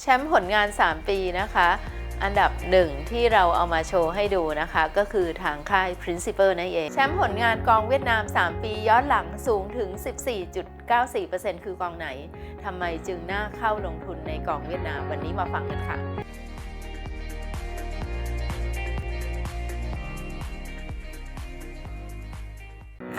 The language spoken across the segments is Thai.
แชมป์ผลงาน 3 ปีนะคะ อันดับหนึ่งที่เราเอามาโชว์ให้ดูนะคะ ก็คือทางค่าย Principal นั่นเอง แชมป์ผลงานกองเวียดนาม 3 ปีย้อนหลังสูงถึง 14.94%คือกองไหนทำไมจึงน่าเข้าลงทุนในกองเวียดนามวันนี้มาฟังกันค่ะ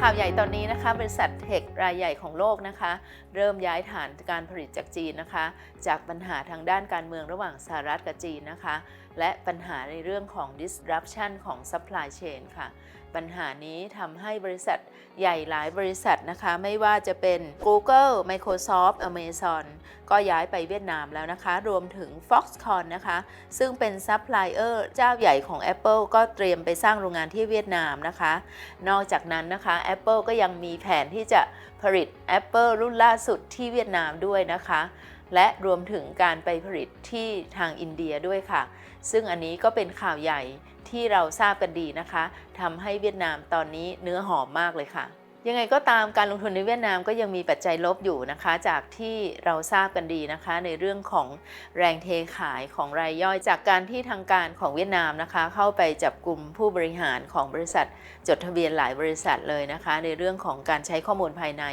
ข่าวใหญ่ตอนนี้นะคะบริษัทเทครายใหญ่ของโลกนะคะ เริ่มย้ายฐานการผลิตจากจีนนะคะ จากปัญหาทางด้านการเมืองระหว่างสหรัฐกับจีนนะคะ และปัญหาในเรื่องของ disruption ของ supply chain ค่ะ ปัญหานี้ทำให้บริษัทใหญ่หลายบริษัทนะคะ ไม่ว่าจะเป็น Google Microsoft Amazon ก็ย้ายไปเวียดนามแล้วนะคะ รวมถึง Foxconn นะคะ ซึ่งเป็นซัพพลายเออร์เจ้าใหญ่ของ Apple ก็เตรียมไปสร้างโรงงานที่เวียดนามนะคะ นอกจากนั้นนะคะ Apple ก็ยังมีแผนที่จะผลิต Apple รุ่นล่าสุดที่เวียดนามด้วยนะคะและรวมถึงการไปผลิตที่ทางอินเดียด้วยค่ะ ซึ่งอันนี้ก็เป็นข่าวใหญ่ ที่เราทราบกันดีนะคะทำให้เวียดนามตอนนี้เนื้อหอมมากเลยค่ะ ยังไงก็ตามการลงทุนในเวียดนามก็ยังมีปัจจัยลบอยู่นะคะ จากที่เราทราบกันดีนะคะ ในเรื่องของแรงเทขายของรายย่อยจากการที่ทางการของเวียดนามนะคะ เข้าไปจับกลุ่มผู้บริหารของบริษัท จดทะเบียนหลายบริษัทเลยนะคะ ในเรื่องของการใช้ข้อมูลภายใน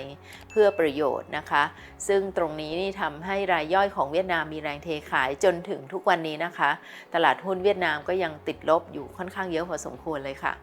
เพื่อประโยชน์นะคะ ซึ่งตรงนี้นี่ทำให้รายย่อยของเวียดนามมีแรงเทขายจนถึงทุกวันนี้นะคะ ตลาดหุ้นเวียดนามก็ยังติดลบอยู่ค่อนข้างเยอะพอสมควรเลยค่ะ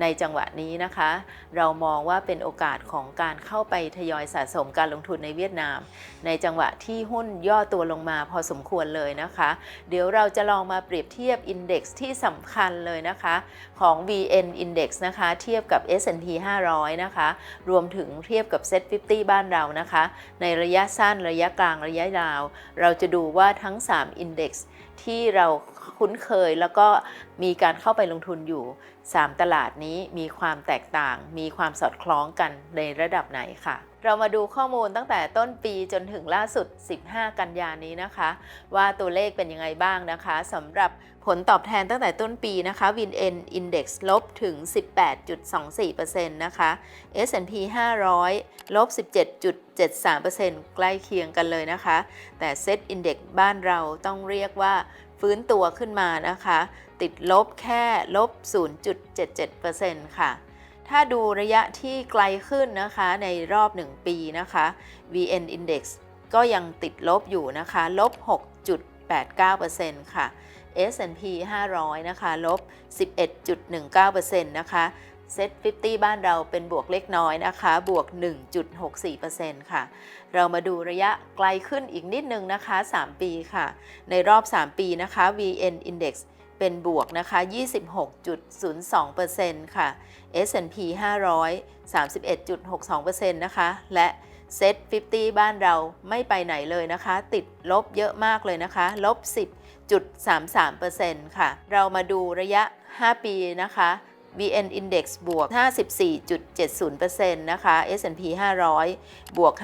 ในจังหวะนี้นะคะ เรามองว่าเป็นโอกาสของการเข้าไปทยอยสะสมการลงทุนในเวียดนาม ในจังหวะที่หุ้นย่อตัวลงมาพอสมควรเลยนะคะ เดี๋ยวเราจะลองมาเปรียบเทียบ Index ที่สำคัญเลยนะคะของ VN Index นะคะเทียบกับ S&P 500 นะคะ รวมถึงเทียบกับ Set 50 บ้านเรานะคะ ในระยะสั้นระยะกลางระยะยาว เราจะดูว่าทั้ง 3 Index ที่เรา คุ้นเคยแล้วก็มีการเข้าไปลงทุนอยู่ 3 ตลาดนี้มีความแตกต่าง มีความสอดคล้องกันในระดับไหนค่ะ เรามาดูข้อมูลตั้งแต่ต้นปีจนถึงล่าสุด 15 กันยานี้นะคะ ว่าตัวเลขเป็นยังไงบ้างนะคะสำหรับผลตอบแทนตั้งแต่ต้นปีนะคะ WinN Index ลบถึง 18.24%นะคะ S&P 500 ลบ 17.73%ใกล้เคียงกันเลยนะคะ แต่ Set Index บ้านเราต้องเรียกว่า ฟื้นตัวขึ้นมานะคะ ติดลบแค่ลบ 0.77%ค่ะ ถ้าดูระยะที่ไกลขึ้นนะคะในรอบ 1 ปีนะคะ VN Index ก็ยังติดลบอยู่นะคะ ลบ 6.89%ค่ะ S&P 500 นะคะ ลบ 11.19%นะคะ Set 50 บ้านเราเป็นบวกเล็กน้อยนะคะ บวก 1.64%ค่ะ เรามาดูระยะไกลขึ้นอีกนิดนึงนะคะ 3 ปีค่ะ ในรอบ 3 ปีนะคะ VN Index เป็นบวกนะคะ 26.02%ค่ะ S&P 500 31.62%นะคะ และ Set 50 บ้านเราไม่ไปไหนเลยนะคะ ติดลบเยอะมากเลยนะคะ ลบ 10.33%ค่ะ เรามาดูระยะ 5 ปีนะคะ VN Index บวก 54.70%นะคะ S&P 500 บวก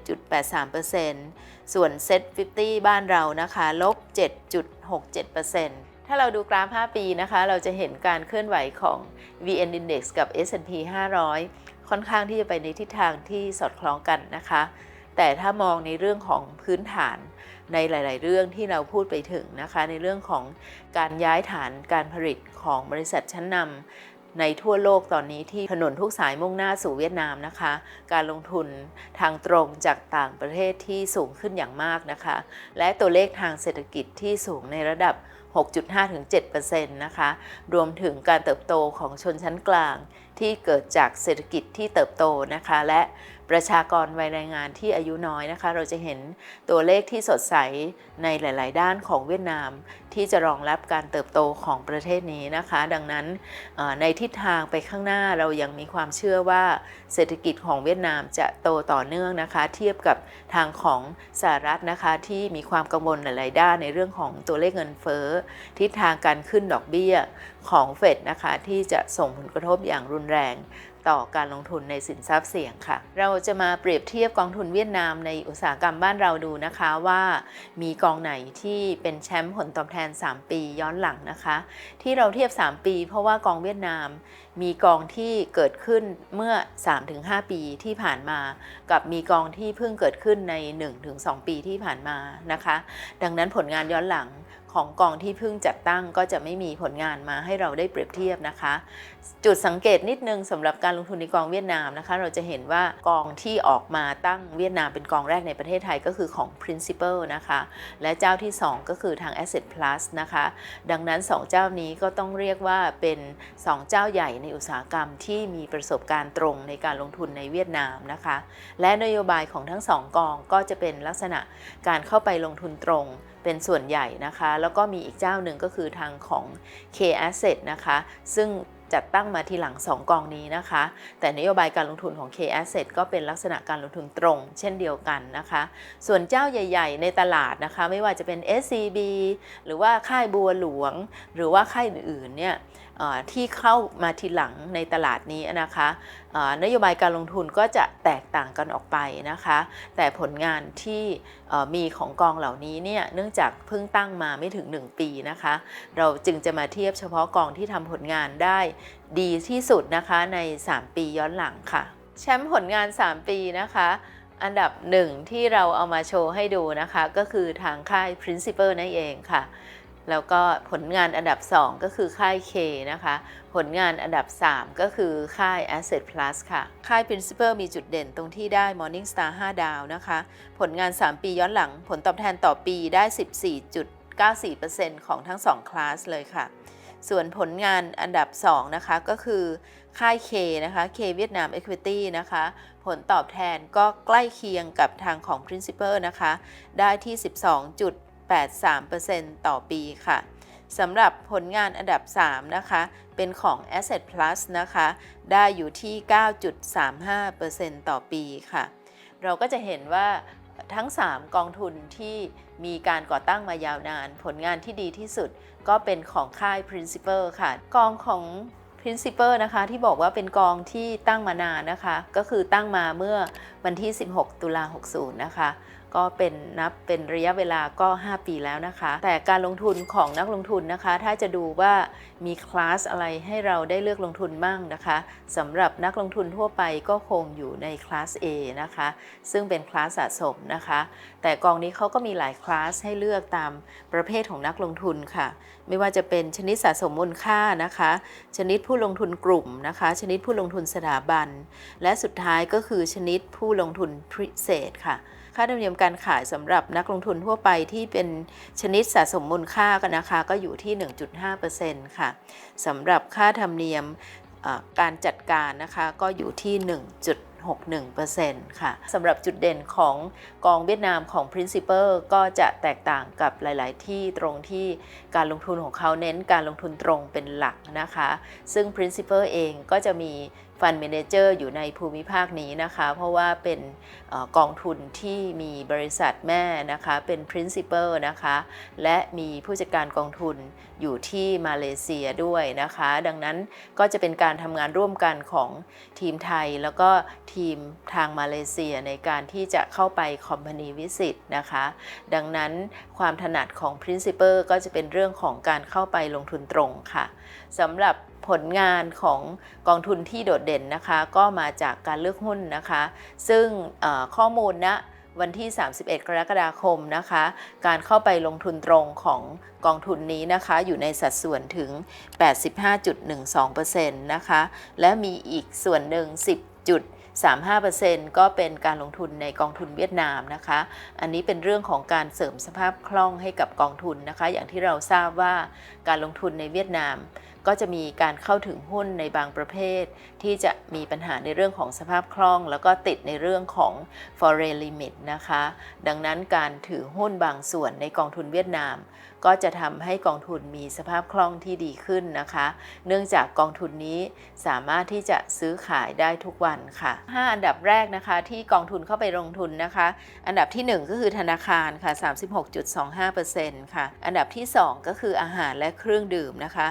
57.83%ส่วน Set 50 บ้านเรานะคะ ลบ 7.67%ถ้าเราดูกราฟ 5 ปีนะคะ เราจะเห็นการเคลื่อนไหวของ VN Index กับ S&P 500 ค่อนข้างที่จะไปในทิศทางที่สอดคล้องกันนะคะ แต่ถ้ามองในเรื่องของพื้นฐานในหลาย ๆ เรื่องที่เราพูดไปถึงนะคะ ในเรื่องของการย้ายฐานการผลิตของบริษัทชั้นนำ ในทั่วโลกตอนนี้ที่ถนนทุกสายมุ่งหน้าสู่เวียดนามนะคะ การลงทุนทางตรงจากต่างประเทศที่สูงขึ้นอย่างมากนะคะ และตัวเลขทางเศรษฐกิจที่สูงในระดับ 6.5-7%นะคะ รวมถึงการเติบโตของชนชั้นกลางที่เกิดจากเศรษฐกิจที่เติบโตนะคะ และ ประชากรวัยแรงงานที่อายุน้อยนะคะ เราจะเห็นตัวเลขที่สดใสในหลาย ๆ ด้านของเวียดนาม ที่จะรองรับการเติบโตของประเทศนี้นะคะ ดังนั้นในทิศทางไปข้างหน้าเรายังมีความเชื่อว่าเศรษฐกิจของเวียดนามจะโตต่อเนื่องนะคะ เทียบกับทางของสหรัฐนะคะที่มีความกังวลหลาย ๆ ด้านในเรื่องของตัวเลขเงินเฟ้อทิศทางการขึ้นดอกเบี้ยของเฟดนะคะที่จะส่งผลกระทบอย่างรุนแรง ต่อการลงทุนในสินทรัพย์เสี่ยงค่ะ เราจะมาเปรียบเทียบกองทุนเวียดนามในอุตสาหกรรมบ้านเราดูนะคะว่ามีกองไหนที่เป็นแชมป์ผลตอบแทน 3 ปีย้อนหลังนะคะ ที่เราเทียบ 3 ปี เพราะว่ากองเวียดนามมีกองที่เกิดขึ้นเมื่อ 3-5 ปีที่ผ่านมา กับมีกองที่เพิ่งเกิดขึ้นใน 1-2 ปีที่ผ่านมานะคะ ดังนั้นผลงานย้อนหลัง ของกองที่เพิ่งจัดตั้งก็จะไม่มีผลงานมาให้เราได้เปรียบเทียบนะคะ จุดสังเกตนิดนึงสำหรับการลงทุนในกองเวียดนามนะคะ เราจะเห็นว่ากองที่ออกมาตั้งเวียดนามเป็นกองแรกในประเทศไทยก็คือของ Principal นะคะ และเจ้าที่ 2 ก็คือทาง Asset Plus นะคะ ดังนั้น 2 เจ้านี้ก็ต้องเรียกว่าเป็น 2 เจ้าใหญ่ในอุตสาหกรรมที่มีประสบการณ์ตรงในการลงทุนในเวียดนามนะคะ และนโยบายของทั้ง 2 กองก็จะเป็นลักษณะการเข้าไปลงทุนตรงเป็นส่วนใหญ่นะคะ แล้วก็มีอีกเจ้าหนึ่งก็คือทางของ K Asset นะคะ ซึ่งจัดตั้งมาทีหลัง 2 กองนี้นะคะ แต่นโยบายการลงทุนของ K Asset ก็เป็นลักษณะการลงทุนตรง เช่นเดียวกันนะคะ ส่วนเจ้าใหญ่ ๆ ในตลาดนะคะ ไม่ว่าจะเป็น SCB หรือว่าค่ายบัวหลวง หรือว่าค่ายอื่นๆเนี่ยที่เข้ามาทีหลังในตลาดนี้นะคะนโยบายการลงทุนก็จะแตกต่างกันออกไปนะคะ แต่ผลงานที่มีของกองเหล่านี้เนี่ยเนื่องจากเพิ่งตั้งมาไม่ถึง 1 ปีนะคะ เราจึงจะมาเทียบเฉพาะกองที่ทำผลงานได้ดีที่สุดนะคะใน 3 ปีย้อนหลังค่ะ แชมป์ผลงาน 3 ปีนะคะอันดับหนึ่งที่เราเอามาโชว์ให้ดูนะคะ ก็คือทางค่าย Principal นั่นเองค่ะ แล้วก็ผลงานอันดับ 2 ก็คือค่าย K นะคะ ผลงานอันดับ 3 ก็คือค่าย Asset Plus ค่ะ ค่าย Principal มีจุดเด่นตรงที่ได้ Morning Star 5 ดาวนะคะ ผลงาน 3 ปีย้อนหลัง ผลตอบแทนต่อปีได้ 14.94%ของทั้ง 2 คลาสเลยค่ะ ส่วนผลงานอันดับ 2 นะคะ ก็คือค่าย K นะคะ K เวียดนาม Equity นะคะ ผลตอบแทนก็ใกล้เคียงกับทางของ Principal นะคะ ได้ที่ 12.83%ต่อปีค่ะสำหรับผลงานอันดับ 3 นะคะ เป็นของ Asset Plus นะคะ ได้อยู่ที่ 9.35%ต่อปีค่ะ เราก็จะเห็นว่าทั้ง 3 กองทุนที่มีการก่อตั้งมายาวนาน ผลงานที่ดีที่สุดก็เป็นของค่าย Principal ค่ะ กองของ Principal นะคะที่บอกว่าเป็นกองที่ตั้งมานานนะคะ ก็คือตั้งมาเมื่อวันที่ 16 ตุลา60 นะคะ ก็เป็นนับเป็นระยะเวลาก็ 5 ปีแล้วนะคะ แต่การลงทุนของนักลงทุนนะคะ ถ้าจะดูว่ามีคลาสอะไรให้เราได้เลือกลงทุนมั่งนะคะสำหรับนักลงทุนทั่วไปก็คงอยู่ในคลาส A นะคะ ซึ่งเป็นคลาสสะสมนะคะ แต่กองนี้เขาก็มีหลายคลาสให้เลือกตามประเภทของนักลงทุนค่ะ ไม่ว่าจะเป็นชนิดสะสมมูลค่านะคะ ชนิดผู้ลงทุนกลุ่มนะคะ ชนิดผู้ลงทุนสถาบัน และสุดท้ายก็คือชนิดผู้ลงทุนพิเศษค่ะ ค่าธรรมเนียมการขายสำหรับนักลงทุนทั่วไปที่เป็นชนิดสะสมมูลค่ากันนะคะ ก็อยู่ที่ 1.5%ค่ะสำหรับค่าธรรมเนียมการจัดการนะคะก็อยู่ที่ 1.61%ค่ะสำหรับจุดเด่นของกองเวียดนามของ Principal ก็จะแตกต่างกับหลาย ๆ ที่ตรงที่การลงทุนของเขาเน้นการลงทุนตรงเป็นหลักนะคะ ซึ่ง Principal เองก็จะมี ฟันเมนเจอร์อยู่ในภูมิภาคนี้นะคะ เพราะว่าเป็นอกองทุนที่มีบริษัทแม่นะคะเป็น Principal นะคะ และมีผู้จัดการกองทุนอยู่ที่มาเลเซียด้วยนะคะ ดังนั้นก็จะเป็นการทำงานร่วมกันของทีมไทยแล้วก็ทีมทางมาเลเซียในการที่จะเข้าไปคอมพานีวิสิตนะคะ ดังนั้นความถนัดของ Principal ก็จะเป็นเรื่องของการเข้าไปลงทุนตรงค่ะสำหรับ ผลงานของกองทุนที่โดดเด่นนะคะ ก็มาจากการเลือกหุ้นนะคะ ซึ่งข้อมูลณวันที่ 31 กรกฎาคมนะคะ การเข้าไปลงทุนตรงของกองทุนนี้นะคะ อยู่ในสัดส่วนถึง 85.12%นะคะ และมีอีกส่วนหนึ่ง 10.35%ก็เป็นการลงทุนในกองทุนเวียดนามนะคะ อันนี้เป็นเรื่องของการเสริมสภาพคล่องให้กับกองทุนนะคะ อย่างที่เราทราบว่าการลงทุนในเวียดนาม ก็จะมีการเข้าถึงหุ้นในบางประเภท ที่จะมีปัญหาในเรื่องของสภาพคล่อง แล้วก็ติดในเรื่องของ foreign limit นะคะ ดังนั้นการถือหุ้นบางส่วนในกองทุนเวียดนาม ก็จะทำให้กองทุนมีสภาพคล่องที่ดีขึ้นนะคะ เนื่องจากกองทุนนี้สามารถที่จะซื้อขายได้ทุกวันค่ะ 5 อันดับแรกนะคะที่กองทุนเข้าไปลงทุนนะคะ อันดับที่ 1 ก็คือธนาคารค่ะ 36.25%ค่ะ อันดับที่ 2 ก็คืออาหารและเครื่องดื่มนะคะ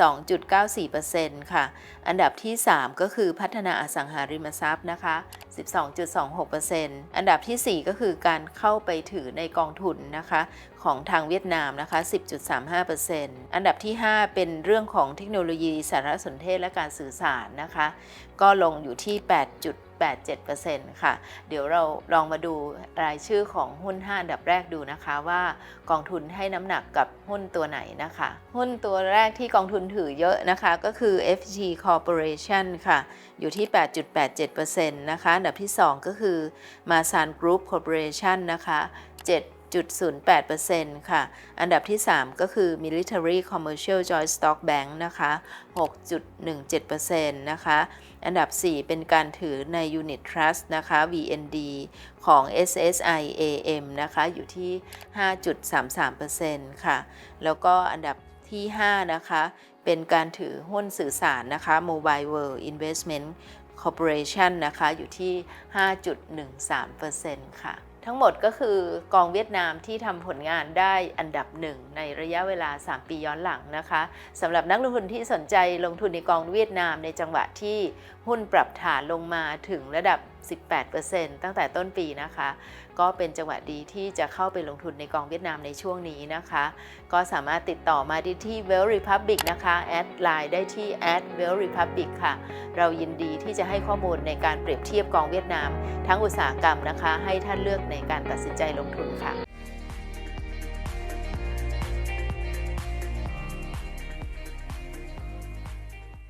12.94%ค่ะ อันดับที่ 3 ก็คือพัฒนาอสังหาริมทรัพย์นะคะ 12.26%อันดับทีสี่ 4 ก็คือการเข้าไปถือในกองทุนนะคะของทางเวียดนามนะคะ 10.35%อันดับที่ 5 เป็นเรื่องของเทคโนโลยีสารสนเทศและการสื่อสารนะคะ ก็ลงอยู่ที่ 8.87%ค่ะ เดี๋ยวเราลองมาดูรายชื่อของหุ้น 5 อันดับแรกดูนะคะว่ากองทุนให้น้ำหนักกับหุ้นตัวไหนนะคะ หุ้นตัวแรกที่กองทุนถือเยอะนะคะ ก็คือ FG Corporation ค่ะ อยู่ที่ 8.87%นะคะ อันดับที่ 2 ก็คือ Masan Group Corporation นะคะ 7.08%ค่ะ อันดับที่ 3 ก็คือ Military Commercial Joint Stock Bank นะคะ 6.17%นะคะ อันดับ 4 เป็นการถือใน Unit Trust นะคะ VND ของ SSI AM นะคะ อยู่ที่ 5.33%ค่ะ แล้วก็อันดับที่ 5 นะคะ เป็นการถือหุ้นสื่อสารนะคะ Mobile World Investment Corporation นะคะ อยู่ที่ 5.13%ค่ะ ทั้งหมดก็คือกองเวียดนามที่ทำผลงานได้อันดับหนึ่งในระยะเวลา 3 ปีย้อนหลังนะคะสำหรับนักลงทุนที่สนใจลงทุนในกองเวียดนามในจังหวะที่หุ้นปรับฐานลงมาถึงระดับ 18%ตั้งแต่ต้นปีนะคะ ก็เป็นจังหวะดีที่จะเข้าไปลงทุนในกองเวียดนามในช่วงนี้นะคะ ก็สามารถติดต่อมาได้ที่ Well Republic นะคะแอดไลน์ได้ที่ at Well Republic ค่ะ เรายินดีที่จะให้ข้อมูลในการเปรียบเทียบกองเวียดนาม ทั้งอุตสาหกรรมนะคะ ให้ท่านเลือกในการตัดสินใจลงทุนค่ะ